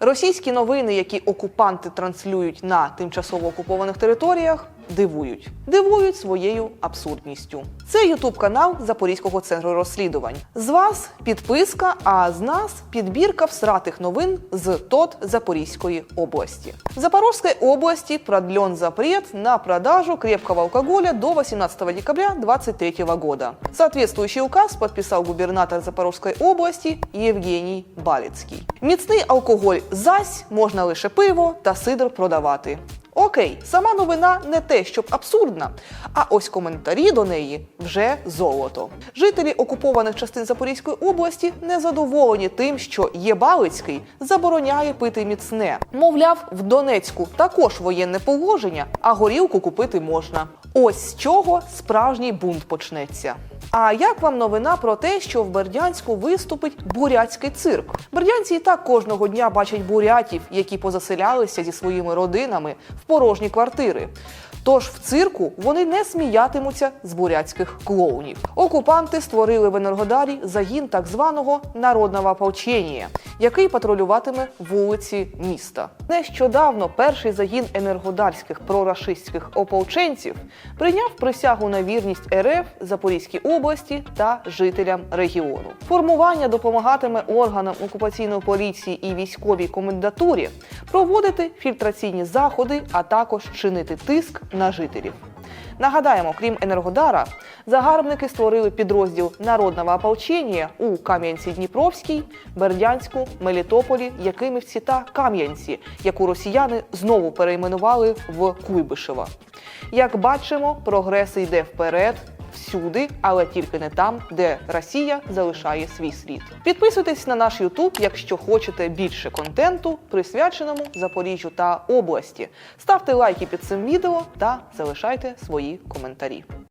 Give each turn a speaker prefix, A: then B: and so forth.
A: Російські новини, які окупанти транслюють на тимчасово окупованих територіях, дивують. Дивують своєю абсурдністю. Це Ютуб канал Запорізького центру розслідувань. З вас підписка, а з нас підбірка всратих новин з ТОТ Запорізької области. В Запорожской области продлен запрет на продажу крепкого алкоголя до 18 декабря 2023 года. Соответствующий указ подписал губернатор Запорожской области Євгеній Балицький. Міцний алкоголь зась можна лише пиво та сидр продавати. Окей, сама новина не те, щоб абсурдна, а ось коментарі до неї вже золото. Жителі окупованих частин Запорізької області незадоволені тим, що Єбалицький забороняє пити міцне. Мовляв, в Донецьку також воєнне положення, а горілку купити можна. Ось з чого справжній бунт почнеться. А як вам новина про те, що в Бердянську виступить бурятський цирк? Бердянці і так кожного дня бачать бурятів, які позаселялися зі своїми родинами в порожні квартири. Тож в цирку вони не сміятимуться з бурятських клоунів. Окупанти створили в Енергодарі загін так званого народного ополчення, який патрулюватиме вулиці міста. Нещодавно перший загін енергодарських прорашистських ополченців прийняв присягу на вірність РФ Запорізькій області та жителям регіону. Формування допомагатиме органам окупаційної поліції і військовій комендатурі проводити фільтраційні заходи, а також чинити тиск на жителів. Нагадаємо, крім Енергодара, загарбники створили підрозділ народного ополчення у Кам'янці-Дніпровській, Бердянську, Мелітополі, Якимівці та Кам'янці, яку росіяни знову перейменували в Куйбишева. Як бачимо, прогрес йде вперед. Всюди, але тільки не там, де Росія залишає свій слід. Підписуйтесь на наш Ютуб, якщо хочете більше контенту, присвяченому Запоріжжю та області. Ставте лайки під цим відео та залишайте свої коментарі.